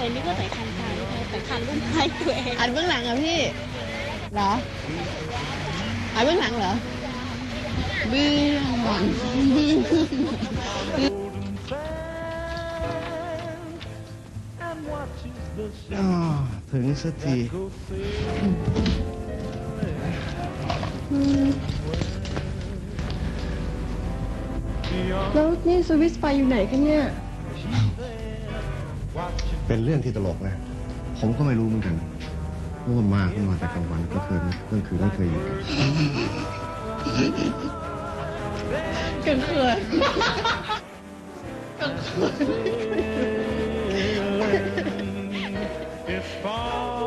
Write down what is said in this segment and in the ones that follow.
ค่ะแต่คันรุ่นท้ายตัวเองอันเบื้องหลังเหรอพี่เหรออันเบื้องหลังเหรอเบื้องหลังอ๋อถึงสักทีแล้วนี่สวิสไปอยู่ไหนคะเนี่ย เป็นเรื่องที่ตลกนะ ผมก็ไม่รู้เหมือนกันเพราะว่ามาขึ้นมาแต่กลางวันก็เคยกลางคืนไม่เคยอยู่กันเกินเขินจะแค่ไหน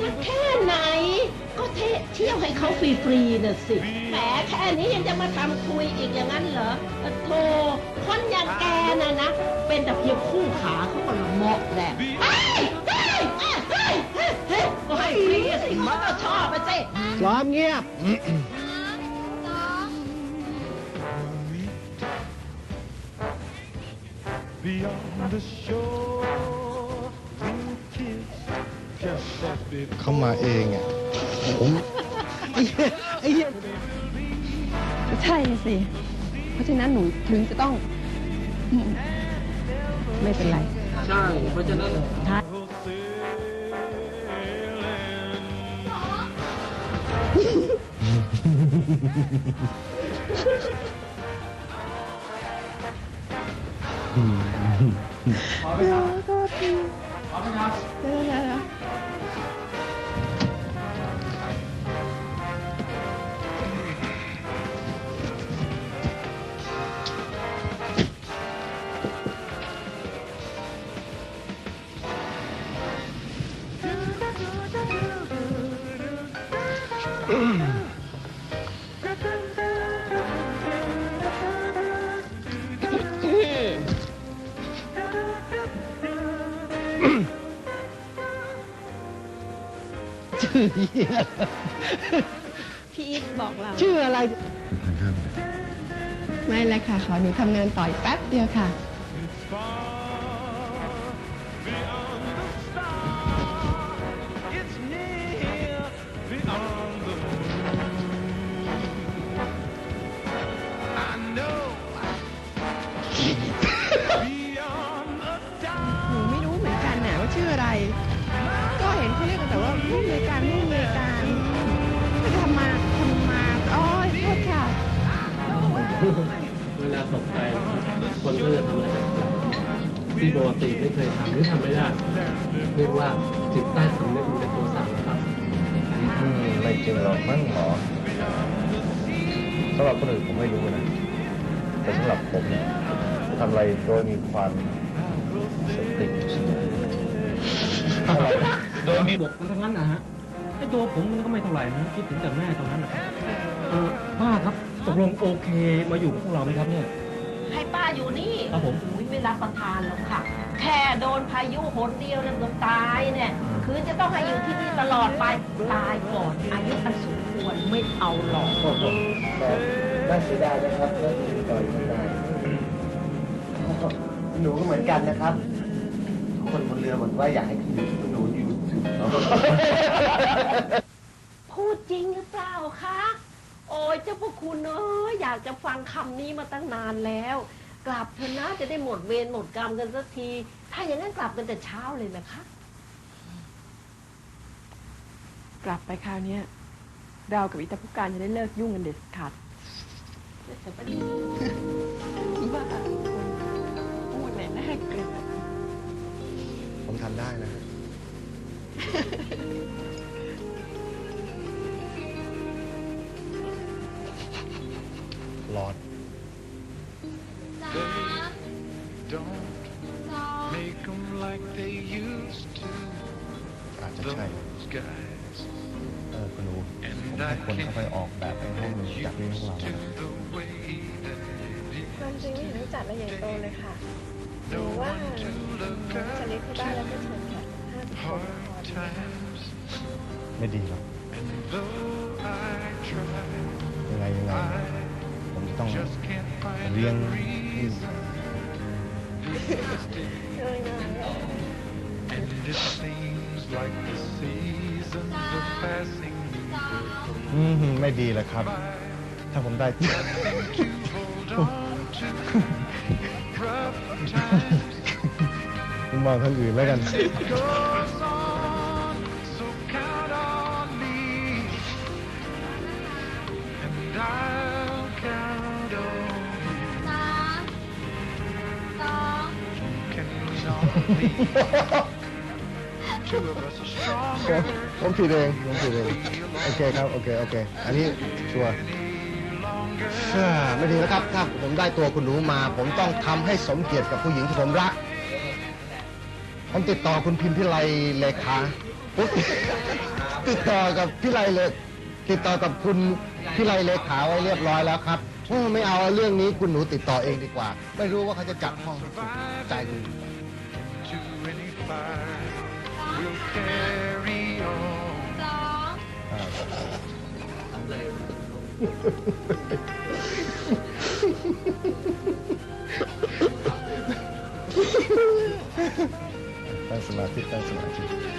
จะแค่ไหน ก็เทเที่ยวให้เขาฟรีๆน่ะสิแหมแค่นี้ยังจะมาทำคุยอีกอย่างนั้นเหรอโธ่คนอย่างแกน่ะนะ เป็นแต่เพียงคู่ขาเขาก็ละเมาะแหละเฮ้ยเฮ้ยเฮ้ยเฮ้ยเฮ้ยเฮ้ยฟรีสิเขาก็ชอบไปสิล้อมเงียบ Beyond the shore, เข้ามาเองอะผมใช่สิ เพราะฉะนั้นหนูถึงจะต้องอืมไม่เป็นไรพี่อี 来来来来。 ทบอกเรา ชื่ออะไรทานข้าวไปไม่เลยค่ะ ขอหนูทำงานต่ออีกแป๊บเดียวค่ะ Beyond คนก็จะทำอะไรที่ปกติไม่เคยทำหรือทำไม่ได้เรียกว่าจิตใต้สำนึกมันเป็นตัวสั่งครับไม่จริงหรอกมั้งหมอสำหรับคนอื่นผมไม่รู้นะแต่สำหรับผมเนี่ยทำอะไรโดยมีความสติอยู่เสมออะไรนะโดยมีบทมันทั้งนั้นนะฮะไอ้ตัวผมมันก็ไม่เท่าไหร่นะคิดถึงแต่แม่ตรงนั้นนะเออป้าครับตกลงโอเคมาอยู่กับพวกเราไหมครับเนี่ยให้ ป้าอยู่นี่ครับผมอุ๊ยไม่รับประทานหรอกค่ะ แค่โดนพายุหนเดียวเนี่ยก็ตายเนี่ย คือจะต้องให้อยู่ที่นี่ตลอดไป ตายก่อนอายุอันสมควรไม่เอาหรอกน่าเสียดายนะครับน่าจะติดต่ออยู่ไม่ได้หนูก็เหมือนกันนะครับทุกคนบนเรือบอกว่าอยากให้คุณหนูอยู่ถึงเนาะพูดจริงหรือเปล่าคะ โอ้ยเจ้าพระคุณเอ้ยอยากจะฟังคำนี้มาตั้งนานแล้ว กลับเถอะนะจะได้หมดเวรหมดกรรมกันสักที ถ้าอย่างนั้นกลับกันแต่เช้าเลยนะคะ กลับไปคราวเนี้ยเรากับอิตาพุการจะได้เลิกยุ่งกันเด็ดขาดบ้าพูดเลยน่าเกลียดผมทำได้นะร้อน อาจจะใช่ Those guys เออคุณดูผม and ให้ I คนเข้าไปออกแบบให้ห้อง can't จากนี้ของเรา used to the way that it ความจริงไม่เห็นต้องจัดอะไรใหญ่โตเลยค่ะ no one to look จะเล็ก up ที่บ้านแล้วก็เชิญแขกห้าสิบคน hard times. ไม่ดีหรอก And though I try, ยังไงยังไงผมจะต้อง just can't find เลี้ย a ง reason. เออนะ It seems like the seasons are passing me อืมไม่ดีเลยครับ ถ้าผมได้ to hold on to rough times ผมมองทางอื่นแล้วกัน ผมผิดเองผมผิดเองโอเคครับ โอเค โอเค อันนี้ชัวร์ไม่ดีแล้วครับถ้าผมได้ตัวคุณหนูมา ผมต้องทำให้สมเกียรติกับผู้หญิงที่ผมรัก ผมติดต่อคุณพิมพิไลเลขาติดต่อกับพิไลเลย ติดต่อกับคุณพิไลเลขาไว้เรียบร้อยแล้วครับไม่เอาเรื่องนี้คุณหนูติดต่อเองดีกว่า ไม่รู้ว่าเขาจะจัดห้องใจคุณ any fire, we'll carry on. ตั้งสมาธิตั้งสมาธิ